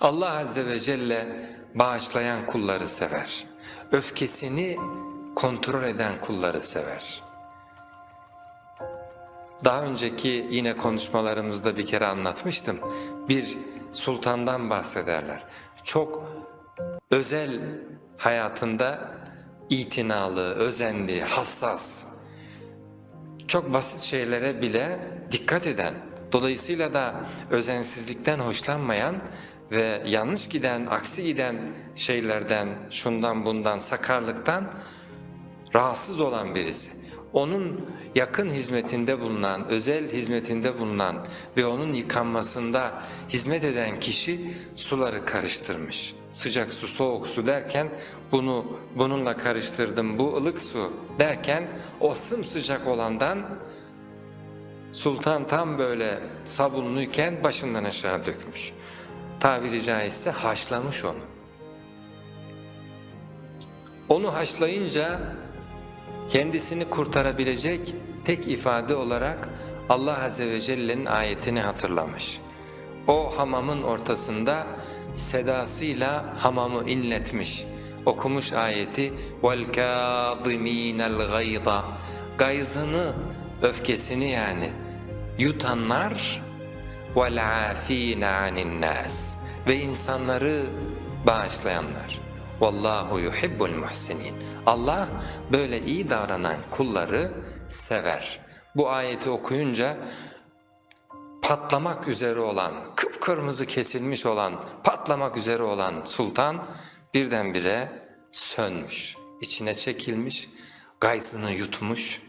Allah Azze ve Celle bağışlayan kulları sever. Öfkesini kontrol eden kulları sever. Daha önceki yine konuşmalarımızda bir kere anlatmıştım. Bir sultandan bahsederler. Çok özel hayatında itinalı, özenli, hassas, çok basit şeylere bile dikkat eden, dolayısıyla da özensizlikten hoşlanmayan ve yanlış giden, aksi giden şeylerden, şundan bundan, sakarlıktan rahatsız olan birisi. Onun yakın hizmetinde bulunan, özel hizmetinde bulunan ve onun yıkanmasında hizmet eden kişi suları karıştırmış. Sıcak su, soğuk su derken bunu bununla karıştırdım, bu ılık su derken o sımsıcak olandan sultan tam böyle sabunluyken başından aşağı dökmüş Tabiri caizse haşlamış onu. Onu haşlayınca kendisini kurtarabilecek tek ifade olarak Allah Azze ve Celle'nin ayetini hatırlamış. O hamamın ortasında sedasıyla hamamı inletmiş. Okumuş ayeti وَالْكَاظِم۪ينَ الْغَيْضَ Gayzını, öfkesini yani yutanlar وَالْعَاف۪ينَ عَنِ النَّاسِ Ve insanları bağışlayanlar. Vallahu yuhibbul muhsinin. Allah böyle iyi davranan kulları sever. Bu ayeti okuyunca patlamak üzere olan, kıpkırmızı kesilmiş olan, patlamak üzere olan sultan birdenbire sönmüş, içine çekilmiş, gayzını yutmuş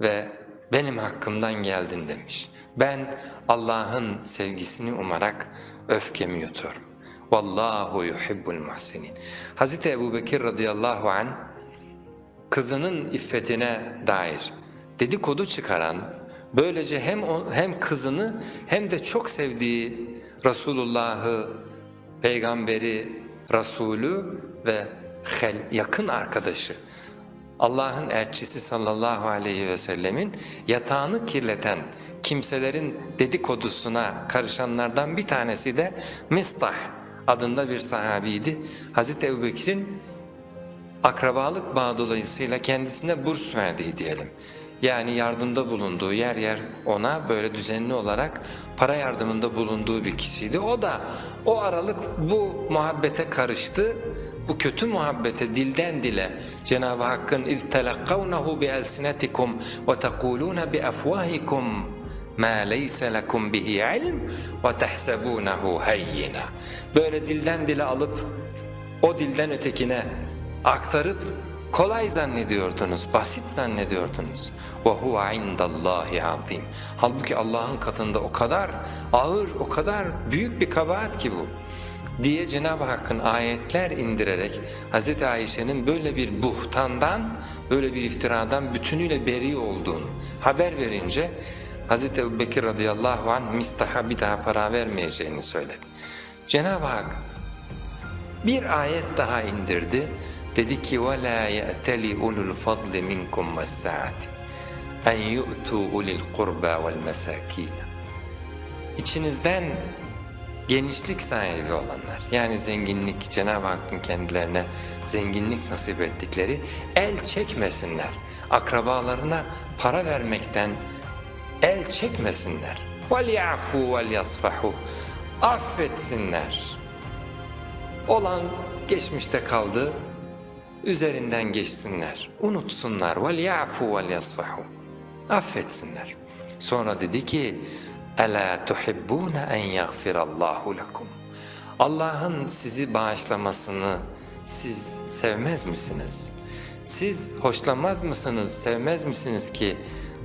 ve benim hakkımdan geldin demiş. Ben Allah'ın sevgisini umarak öfkemi yutuyorum. Vallahu yuhibbul muhsinin. Hazreti Ebu Bekir radıyallahu an kızının iffetine dair dedikodu çıkaran, böylece hem o- hem kızını hem de çok sevdiği Resulullah'ı, peygamberi, Resulü ve yakın arkadaşı Allah'ın elçisi sallallahu aleyhi ve sellemin yatağını kirleten kimselerin dedikodusuna karışanlardan bir tanesi de Mistah adında bir sahabiydi. Hazreti Ebubekir'in akrabalık bağı dolayısıyla kendisine burs verdiği diyelim. Yani yardımda bulunduğu yer yer ona böyle düzenli olarak para yardımında bulunduğu bir kişiydi. O da o aralık bu muhabbete karıştı Bu kötü muhabbete dilden dile Cenab-ı Hakk'ın اِذْ تَلَقَّوْنَهُ بِأَلْسِنَتِكُمْ وَتَقُولُونَ بِأَفْوَاهِكُمْ مَا لَيْسَ لَكُمْ بِهِ عِلْمٍ وَتَحْسَبُونَهُ هَيِّنًا Böyle dilden dile alıp o dilden ötekine aktarıp kolay zannediyordunuz, basit zannediyordunuz. وَهُوَ عِنْدَ اللّٰهِ عَظِيمٌ Halbuki Allah'ın katında o kadar ağır, o kadar büyük bir kabahat ki bu diye Cenab-ı Hakk'ın ayetler indirerek Hz. Ayşe'nin böyle bir buhtandan, böyle bir iftiradan bütünüyle beri olduğunu haber verince Hz. Ebu Bekir radıyallahu anh Mistah'a bir daha para vermeyeceğini söyledi. Cenab-ı Hak bir ayet daha indirdi. Dedi ki وَلَا يَأْتَلِ اُلُوا الْفَضْلِ مِنْكُمْ وَالسَّعَةِ اَنْ يُؤْتُوا اُلِي الْقُرْبَى وَالْمَسَاكِينَ İçinizden genişlik sahibi olanlar yani zenginlik Cenab-ı Hakk'ın kendilerine zenginlik nasip ettikleri el çekmesinler. Akrabalarına para vermekten el çekmesinler. وَلْيَعْفُوا وَلْيَصْفَحُوا Affetsinler. Olan geçmişte kaldı, üzerinden geçsinler, unutsunlar. وَلْيَعْفُوا وَلْيَصْفَحُوا Affetsinler. Sonra dedi ki, Ela tuhibbuna en yaghfirallahu lekum. Allah'ın sizi bağışlamasını siz sevmez misiniz? Siz hoşlanmaz mısınız, sevmez misiniz ki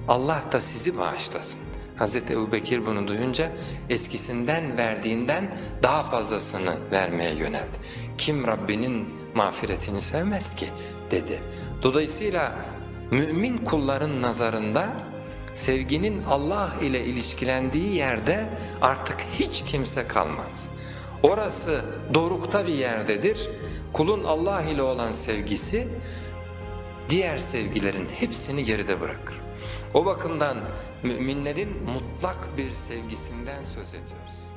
Allah da sizi bağışlasın? Hz. Ebu Bekir bunu duyunca eskisinden verdiğinden daha fazlasını vermeye yöneldi. Kim Rabbinin mağfiretini sevmez ki dedi. Dolayısıyla mümin kulların nazarında sevginin Allah ile ilişkilendiği yerde artık hiç kimse kalmaz. Orası dorukta bir yerdedir. Kulun Allah ile olan sevgisi diğer sevgilerin hepsini geride bırakır. O bakımdan müminlerin mutlak bir sevgisinden söz ediyoruz.